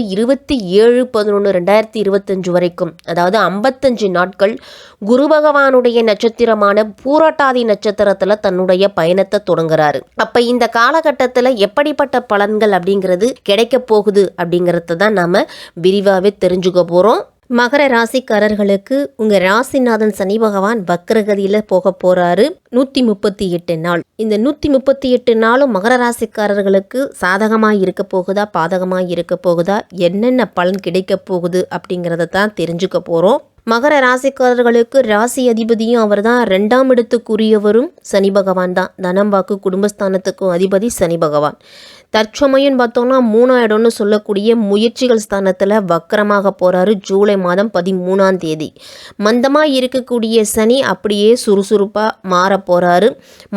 இருபத்தி ஏழு பதினொன்று ரெண்டாயிரத்தி இருபத்தஞ்சு வரைக்கும் அதாவது ஐம்பத்தஞ்சு நாட்கள் குரு பகவானுடைய நட்சத்திரமான பூரட்டாதி நட்சத்திரத்தில் தன்னுடைய பயணத்தை தொடங்குறாரு. அப்ப இந்த காலகட்டத்தில் எப்படிப்பட்ட பலன்கள் அப்படிங்கிறது கிடைக்க போகுது அப்படிங்கறத தான் நாம விரிவாகவே தெரிஞ்சுக்க போகிறோம் மகர ராசிக்காரர்களுக்கு உங்க ராசிநாதன் சனி பகவான் வக்கரகதியில போக போறாரு. நூத்தி முப்பத்தி எட்டு நாள். இந்த நூத்தி முப்பத்தி எட்டு நாளும் மகர ராசிக்காரர்களுக்கு சாதகமா இருக்க போகுதா பாதகமா இருக்க போகுதா என்னென்ன பலன் கிடைக்க போகுது அப்படிங்கறத தான் தெரிஞ்சுக்க போறோம். மகர ராசிக்காரர்களுக்கு ராசி அதிபதியும் அவர் தான் ரெண்டாம் இடத்துக்குரியவரும் சனி பகவான் தான். தனம் வாக்கு குடும்பஸ்தானத்துக்கும் அதிபதி சனி பகவான். தற்சமயம் பார்த்தோம்னா மூணாயிடம்னு இடம்னு சொல்லக்கூடிய முயற்சிகள் ஸ்தானத்தில் வக்கரமாக போகிறாரு ஜூலை மாதம் பதிமூணாம் தேதி. மந்தமாக இருக்கக்கூடிய சனி அப்படியே சுறுசுறுப்பாக மாற போகிறாரு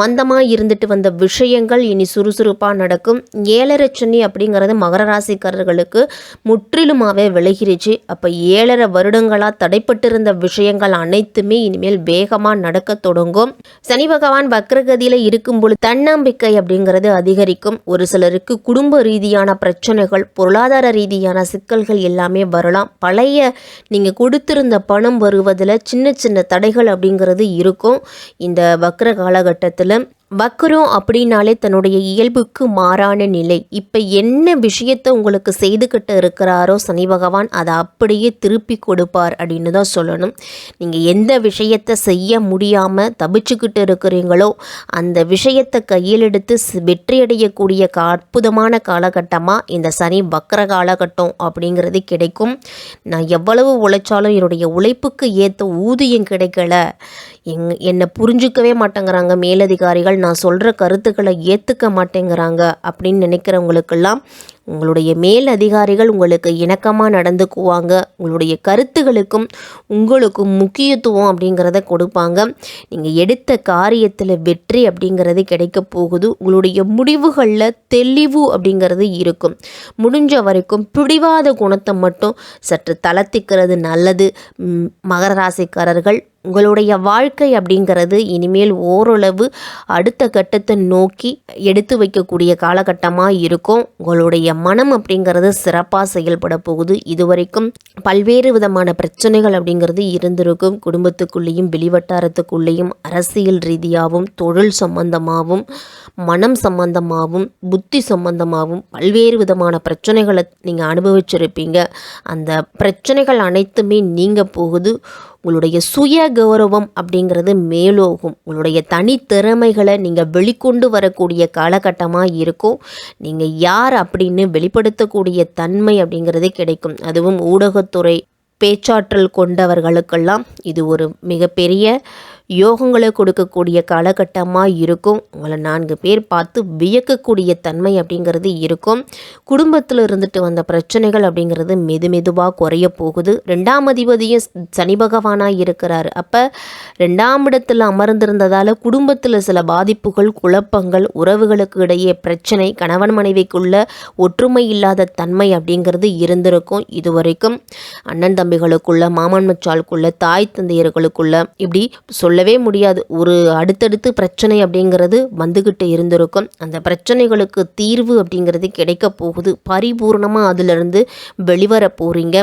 மந்தமாக இருந்துட்டு வந்த விஷயங்கள் இனி சுறுசுறுப்பாக நடக்கும். ஏழரை சனி அப்படிங்கிறது மகர ராசிக்காரர்களுக்கு முற்றிலுமாகவே விலகிருச்சு. அப்போ ஏழரை வருடங்களாக தடைப்பட்டிருந்த விஷயங்கள் அனைத்துமே இனிமேல் வேகமாக நடக்க தொடங்கும். சனி பகவான் வக்ரகதியில் இருக்கும் பொழுது தன்னம்பிக்கை அப்படிங்கிறது அதிகரிக்கும். ஒரு சிலருக்கு குடும்ப ரீதியான பிரச்சனைகள் பொருளாதார ரீதியான சிக்கல்கள் எல்லாமே வரலாம். பழைய நீங்கள் கொடுத்திருந்த பணம் வருவதில் சின்ன சின்ன தடைகள் அப்படிங்கிறது இருக்கும். இந்த வக்ர காலகட்டத்தில் வக்ரம் அப்படின்னாலே தன்னுடைய இயல்புக்கு மாறான நிலை. இப்போ என்ன விஷயத்தை உங்களுக்கு செய்துக்கிட்டு இருக்கிறாரோ சனி பகவான் அதை அப்படியே திருப்பி கொடுப்பார் அப்படின்னு தான் சொல்லணும். நீங்கள் எந்த விஷயத்தை செய்ய முடியாமல் தபிச்சுக்கிட்டு இருக்கிறீங்களோ அந்த விஷயத்தை கையில் எடுத்து வெற்றியடையக்கூடிய அற்புதமான காலகட்டமாக இந்த சனி வக்கர காலகட்டம் அப்படிங்கிறது கிடைக்கும். நான் எவ்வளவு உழைச்சாலும் என்னுடைய உழைப்புக்கு ஏற்ற ஊதியம் கிடைக்கல. எங் என்னை புரிஞ்சுக்கவே மாட்டேங்கிறாங்க. மேலதிகாரிகள் நான் சொல்கிற கருத்துக்களை ஏற்றுக்க மாட்டேங்கிறாங்க அப்படின்னு நினைக்கிறவங்களுக்கெல்லாம் உங்களுடைய மேல் அதிகாரிகள் உங்களுக்கு இணக்கமாக நடந்துக்குவாங்க. உங்களுடைய கருத்துகளுக்கும் உங்களுக்கும் முக்கியத்துவம் அப்படிங்கிறத கொடுப்பாங்க. நீங்கள் எடுத்த காரியத்தில் வெற்றி அப்படிங்கிறது கிடைக்க போகுது. உங்களுடைய முடிவுகளில் தெளிவு அப்படிங்கிறது இருக்கும். முடிஞ்ச வரைக்கும் பிடிவாத குணத்தை மட்டும் சற்று தளர்த்திக்கிறது நல்லது. மகர ராசிக்காரர்கள் உங்களுடைய வாழ்க்கை அப்படிங்கிறது இனிமேல் ஓரளவு அடுத்த கட்டத்தை நோக்கி எடுத்து வைக்கக்கூடிய காலகட்டமாக இருக்கும். உங்களுடைய மனம் அப்படிங்கிறது சிறப்பாக செயல்பட போகுது. இதுவரைக்கும் பல்வேறு விதமான பிரச்சனைகள் அப்படிங்கிறது இருந்திருக்கும். குடும்பத்துக்குள்ளேயும் வெளிவட்டாரத்துக்குள்ளேயும் அரசியல் ரீதியாகவும் தொழில் சம்பந்தமாகவும் மனம் சம்பந்தமாகவும் புத்தி சம்பந்தமாகவும் பல்வேறு விதமான பிரச்சனைகளை நீங்கள் அனுபவிச்சிருப்பீங்க. அந்த பிரச்சனைகள் அனைத்துமே நீங்கள் போகுது. உங்களுடைய சுய கௌரவம் அப்படிங்கிறது மேலோகும். உங்களுடைய தனித்திறமைகளை நீங்கள் வெளிக்கொண்டு வரக்கூடிய காலகட்டமாக இருக்கும். நீங்கள் யார் அப்படின்னு வெளிப்படுத்தக்கூடிய தன்மை அப்படிங்கிறது கிடைக்கும். அதுவும் ஊடகத்துறை பேச்சாற்றல் கொண்டவர்களுக்கெல்லாம் இது ஒரு மிகப்பெரிய யோகங்களை கொடுக்கக்கூடிய காலகட்டமாக இருக்கும். உங்களை நான்கு பேர் பார்த்து வியக்கக்கூடிய தன்மை அப்படிங்கிறது இருக்கும். குடும்பத்தில் இருந்துட்டு வந்த பிரச்சனைகள் அப்படிங்கிறது மெது மெதுவாக குறைய போகுது. ரெண்டாம் அதிபதியும் சனி பகவானாக இருக்கிறார். அப்போ ரெண்டாம் இடத்தில் அமர்ந்திருந்ததால் குடும்பத்தில் சில பாதிப்புகள் குழப்பங்கள் உறவுகளுக்கு இடையே பிரச்சனை கணவன் மனைவிக்குள்ள ஒற்றுமை இல்லாத தன்மை அப்படிங்கிறது இருந்திருக்கும் இதுவரைக்கும். அண்ணன் தம்பிகளுக்குள்ள மாமன் மச்சாளுக்குள்ள தாய் தந்தையர்களுக்குள்ள இப்படி சொல்லவே முடியாது. ஒரு அடுத்தடுத்து பிரச்சனை அப்படிங்கிறது வந்துக்கிட்டு இருந்திருக்கும். அந்த பிரச்சனைகளுக்கு தீர்வு அப்படிங்கிறது கிடைக்க போகுது. பரிபூர்ணமாக அதிலிருந்து வெளிவர போகிறீங்க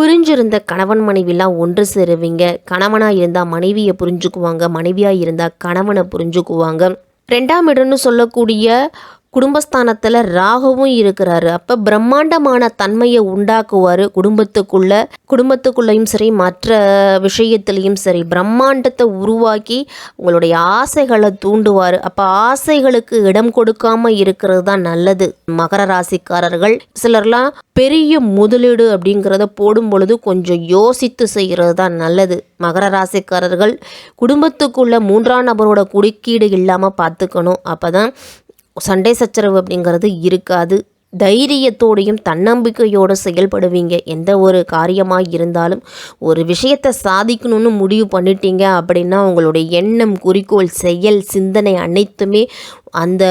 பிரிஞ்சிருந்த கணவன் மனைவிலாம் ஒன்று சேருவீங்க. கணவனாக இருந்தால் மனைவியை புரிஞ்சுக்குவாங்க. மனைவியாக இருந்தால் கணவனை புரிஞ்சுக்குவாங்க. ரெண்டாம் இடம்னு சொல்லக்கூடிய குடும்பஸ்தானத்தில் ராகுவும் இருக்கிறாரு. அப்போ பிரம்மாண்டமான தன்மையை உண்டாக்குவார் குடும்பத்துக்குள்ள. குடும்பத்துக்குள்ளேயும் சரி மற்ற விஷயத்துலேயும் சரி பிரம்மாண்டத்தை உருவாக்கி உங்களுடைய ஆசைகளை தூண்டுவார். அப்போ ஆசைகளுக்கு இடம் கொடுக்காம இருக்கிறது தான் நல்லது. மகர ராசிக்காரர்கள் சிலர்லாம் பெரிய முதலீடு அப்படிங்கிறத போடும் பொழுது கொஞ்சம் யோசித்து செய்கிறது தான் நல்லது. மகர ராசிக்காரர்கள் குடும்பத்துக்குள்ள மூன்றாம் நபரோட குறுக்கீடு இல்லாமல் பார்த்துக்கணும். அப்போ தான் சண்டை சச்சரவு அப்படிங்கிறது இருக்காது. தைரியத்தோடையும் தன்னம்பிக்கையோடு செயல்படுவீங்க. எந்த ஒரு காரியமாக இருந்தாலும் ஒரு விஷயத்தை சாதிக்கணும்னு முடிவு பண்ணிட்டீங்க அப்படின்னா உங்களுடைய எண்ணம் குறிக்கோள் செயல் சிந்தனை அனைத்துமே அந்த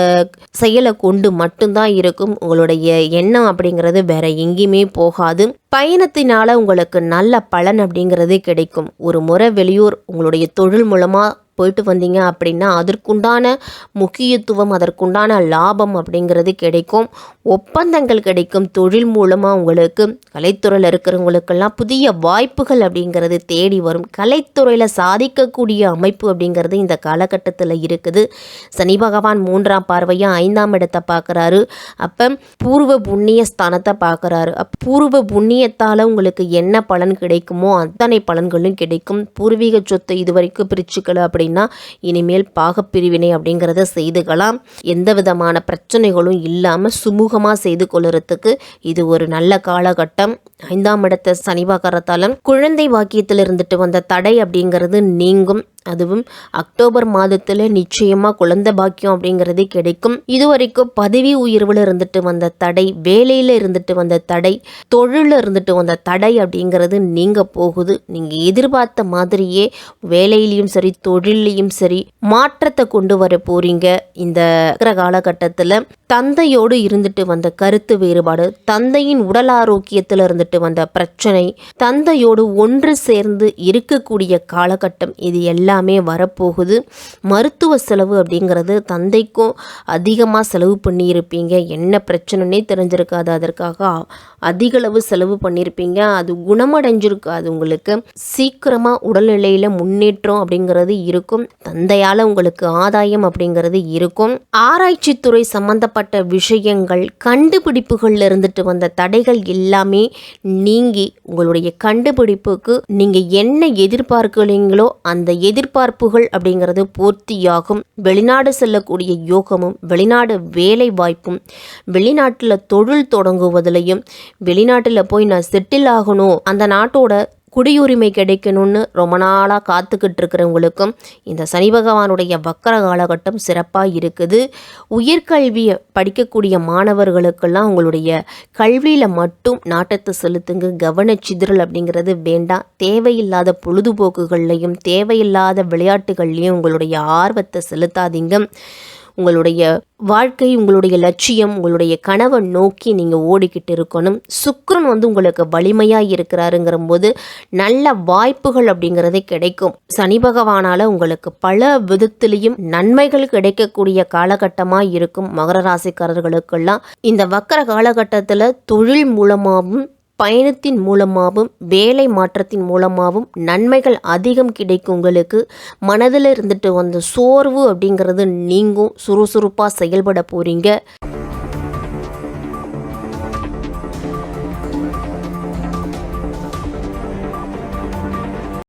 செயலை கொண்டு மட்டும்தான் இருக்கும். உங்களுடைய எண்ணம் அப்படிங்கிறது வேற எங்கேயுமே போகாது. பயணத்தினால உங்களுக்கு நல்ல பலன் அப்படிங்கிறது கிடைக்கும். ஒரு முறை வெளியூர் உங்களுடைய தொழில் மூலமாக போயிட்டு வந்தீங்க அப்படின்னா அதற்குண்டான முக்கியத்துவம் அதற்குண்டான லாபம் அப்படிங்கிறது கிடைக்கும். ஒப்பந்தங்கள் கிடைக்கும். தொழில் மூலமாக உங்களுக்கு கலைத்துறையில் இருக்கிறவங்களுக்கெல்லாம் புதிய வாய்ப்புகள் அப்படிங்கிறது தேடி வரும். கலைத்துறையில் சாதிக்கக்கூடிய அமைப்பு அப்படிங்கிறது இந்த காலகட்டத்தில் இருக்குது. சனி பகவான் மூன்றாம் பார்வையாக ஐந்தாம் இடத்தை பார்க்குறாரு. அப்போ பூர்வ புண்ணிய ஸ்தானத்தை பார்க்குறாரு. அப் பூர்வ புண்ணியத்தால் உங்களுக்கு என்ன பலன் கிடைக்குமோ அத்தனை பலன்களும் கிடைக்கும். பூர்வீக சொத்தை இதுவரைக்கும் பிரிச்சுக்கல அப்படின்னு இனிமேல் பாகப்பிரிவினை அப்படிங்கிறத செய்துக்கலாம் எந்த விதமான பிரச்சனைகளும் இல்லாமல் சுமூகமாக செய்து கொள்ளுறதுக்கு இது ஒரு நல்ல காலகட்டம். ஐந்தாம் இடத்தை சனி குழந்தை வாக்கியத்தில் இருந்துட்டு வந்த தடை அப்படிங்கிறது நீங்கும். அதுவும் அக்டோபர் மாதத்தில் நிச்சயமாக குழந்தை பாக்கியம் அப்படிங்கிறது கிடைக்கும். இதுவரைக்கும் பதவி உயர்வில் இருந்துட்டு வந்த தடை வேலையில் இருந்துட்டு வந்த தடை தொழிலில் இருந்துட்டு வந்த தடை அப்படிங்கிறது நீங்கள் போகுது. நீங்கள் எதிர்பார்த்த மாதிரியே வேலையிலையும் சரி தொழிலையும் சரி மாற்றத்தை கொண்டு வர போகிறீங்க இந்த இருக்கிற காலகட்டத்தில் தந்தையோடு இருந்துட்டு வந்த கருத்து வேறுபாடு தந்தையின் உடல் ஆரோக்கியத்தில் இருந்துட்டு வந்த பிரச்சனை தந்தையோடு ஒன்று சேர்ந்து இருக்கக்கூடிய காலகட்டம் இது எல்லாமே வரப்போகுது. மருத்துவ செலவு அப்படிங்கிறது தந்தைக்கும் அதிகமாக செலவு பண்ணியிருப்பீங்க. என்ன பிரச்சனைனே தெரிஞ்சிருக்காது. அதற்காக அதிகளவு செலவு பண்ணியிருப்பீங்க. அது குணமடைஞ்சிருக்காது உங்களுக்கு சீக்கிரமாக உடல்நிலையில் முன்னேற்றம் அப்படிங்கிறது இருக்கும். தந்தையால் உங்களுக்கு ஆதாயம் அப்படிங்கிறது இருக்கும். ஆராய்ச்சித்துறை சம்பந்தப்பட்ட விஷயங்கள் கண்டுபிடிப்புகள்ல இருந்துட்டு வந்த தடைகள் எல்லாமே நீங்கி உங்களுடைய கண்டுபிடிப்புக்கு நீங்கள் என்ன எதிர்பார்க்கிறீங்களோ அந்த எதிர்பார்ப்புகள் அப்படிங்கிறது பூர்த்தியாகும். வெளிநாடு செல்லக்கூடிய யோகமும் வெளிநாடு வேலை வாய்ப்பும் வெளிநாட்டில் தொழில் தொடங்குவதிலையும் வெளிநாட்டில் போய் நான் செட்டில் ஆகணும் அந்த நாட்டோட குடியுரிமை கிடைக்கணும்னு ரொம்ப நாளாக காத்துக்கிட்டு இருக்கிறவங்களுக்கும் இந்த சனி பகவானுடைய வக்கர காலகட்டம் சிறப்பாக இருக்குது. உயர்கல்வியை படிக்கக்கூடிய மாணவர்களுக்கெல்லாம் உங்களுடைய கல்வியில் மட்டும் நாட்டத்தை செலுத்துங்க கவனச்சிதறல் அப்படிங்கிறது வேண்டாம். தேவையில்லாத பொழுதுபோக்குகள்லையும் தேவையில்லாத விளையாட்டுகள்லையும் உங்களுடைய ஆர்வத்தை செலுத்தாதீங்க. உங்களுடைய வாழ்க்கை உங்களுடைய லட்சியம் உங்களுடைய கனவை நோக்கி நீங்கள் ஓடிக்கிட்டு இருக்கணும். சுக்கரன் வந்து உங்களுக்கு வலிமையாக இருக்கிறாருங்கிற போது நல்ல வாய்ப்புகள் அப்படிங்கிறது கிடைக்கும். சனி பகவானால் உங்களுக்கு பல விதத்திலையும் நன்மைகள் கிடைக்கக்கூடிய காலகட்டமாக இருக்கும். மகர ராசிக்காரர்களுக்கெல்லாம் இந்த வக்கர காலகட்டத்தில் தொழில் மூலமாகவும் பயணத்தின் மூலமாகவும் வேலை மாற்றத்தின் மூலமாகவும் நன்மைகள் அதிகம் கிடைக்கும் உங்களுக்கு மனதில் இருந்துட்டு வந்த சோர்வு அப்படிங்கிறது நீங்கும் சுறுசுறுப்பாக செயல்பட போகிறீங்க